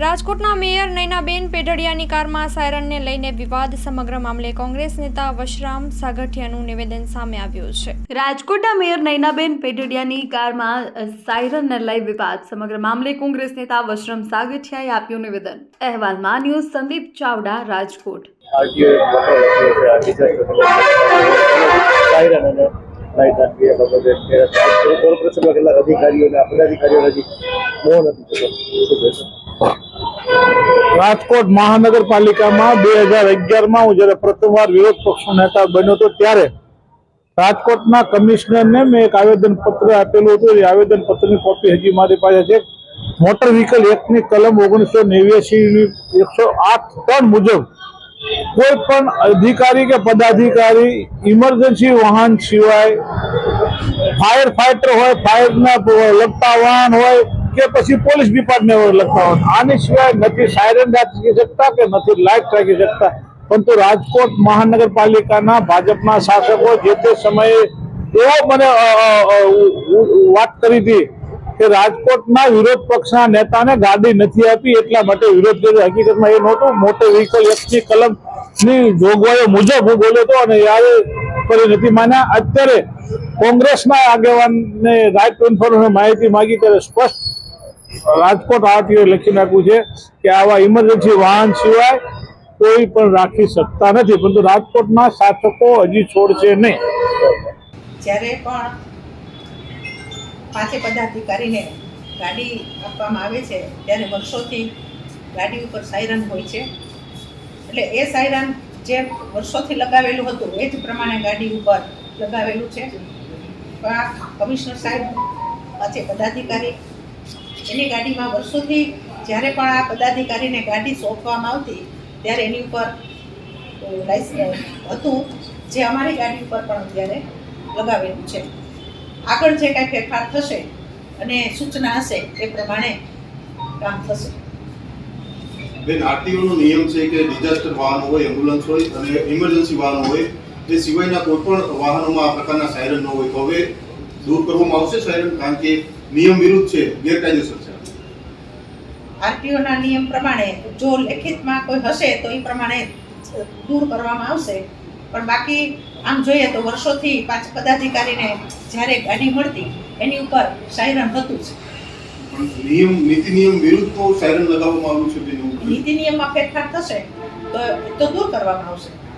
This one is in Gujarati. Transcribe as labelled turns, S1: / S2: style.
S1: રાજકોટના મેયર નૈનાબેન પેઢડિયાની કારમાં સાયરનને લઈને વિવાદ સમગ્ર મામલે કોંગ્રેસ નેતા વશરામ સાગઠિયાનું નિવેદન સામે આવ્યું છે.
S2: રાજકોટના મેયર નૈનાબેન પેઢડિયાની કારમાં સાયરનને લઈ વિવાદ સમગ્ર મામલે કોંગ્રેસ નેતા વશરામ સાગઠિયાએ આપ્યું નિવેદન. અહેવાલમાં ન્યૂઝ સંદીપ ચાવડા રાજકોટ.
S3: અધિકારીઓને પદાધિકારીઓ નથી
S4: રાજકોટ મહાનગરપાલિકામાં બે હજાર અગિયારમાં હું જ્યારે પ્રથમવાર વિરોધ પક્ષનો નેતા બન્યો હતો ત્યારે રાજકોટના કમિશનરને મેં એક આવેદન પત્ર આપેલું હતું. એ આવેદન પત્રની કોપી હજી મારી પાસે છે. મોટર વ્હીકલ એક્ટની કલમ ઓગણીસો નેવ્યાસી એકસો આઠ ત્રણ મુજબ કોઈ પણ અધિકારી કે પદાધિકારી ઇમરજન્સી વાહન સિવાય ફાયર ફાઈટર હોય ફાયરના લગતા વાહન હોય કે પછી પોલીસ ડિપાર્ટમેન્ટ લગતા હોત આની સિવાય નથી સાયરન રાખી શકતા કે નથી લાઇટ રાખી શકતા. પરંતુ રાજકોટ મહાનગરપાલિકાના ભાજપના શાસકો જે તે સમયે એવો મને વાત કરી હતી કે રાજકોટના વિરોધ પક્ષના નેતાને ગાડી નથી આપી એટલા માટે વિરોધ કર્યો. હકીકતમાં એ નહોતું. મોટો વ્હીકલ કલમની જોગવાઈઓ મુજબ હું બોલ્યો હતો અને યારે કરી નથી માન્યા. અત્યારે કોંગ્રેસના આગેવાનને રાઇટ ઇન્ફોર્મેશન માહિતી માગી ત્યારે સ્પષ્ટ રાજકોટ આરટીઓ લખી નાખ્યું છે કે આવા ઇમરજન્સી વાહન સિવાય કોઈ પણ રાખી શકતા નથી, પરંતુ રાજકોટના શાસકો હજી છોડશે નહીં.
S5: જ્યારે પણ પાંચે પદાધિકારીને ગાડી આપવામાં આવે છે, ત્યારે વર્ષોથી ગાડી ઉપર સાયરન હોય છે. એટલે એ સાયરન જે વર્ષોથી લગાવેલું હતું, એ જ પ્રમાણે ગાડી ઉપર લગાવેલું છે. પણ કમિશનર સાહેબ પાંચે પદાધિકારી એની ગાડીમાં વર્ષોથી જ્યારે પણ આ પદાધિકારીને ગાડી સોંપવામાં આવતી, ત્યારે એની ઉપર લાઇસન્સ હતું, જે અમારી ગાડી ઉપર પણ અત્યારે લગાવેલું છે. આગળ જે કાંઈ ફેરફાર થશે અને સૂચના હશે એ પ્રમાણે કામ થશે.
S6: બેન, આરટીઓનો નિયમ છે કે ડિઝાસ્ટર વાહન હોય એમ્બ્યુલન્સ હોય અને ઇમરજન્સી વાહનો હોય, એ સિવાયના કોઈ પણ વાહનોમાં આ પ્રકારના સાયરન ન હોય. તો હવે દૂર કરવામાં આવશે સાયરન કારણ કે નિયમ વિરુદ્ધ છે ગેરકાયદેસર છે.
S5: આરટીઓના નિયમ પ્રમાણે જો લેખિતમાં કોઈ હશે તો એ પ્રમાણે દૂર કરવામાં આવશે. પણ બાકી આમ જોઈએ તો વર્ષોથી પાંચ પદાધિકારીને જ્યારે ગાડી મળતી એની ઉપર સાયરન હતું જ.
S6: પણ નિયમ નીતિ નિયમ વિરુદ્ધ તો સાયરન લગાવવામાં આવ્યું છે
S5: નીતિ નિયમમાં ફેરફાર થશે તો તો દૂર કરવામાં આવશે.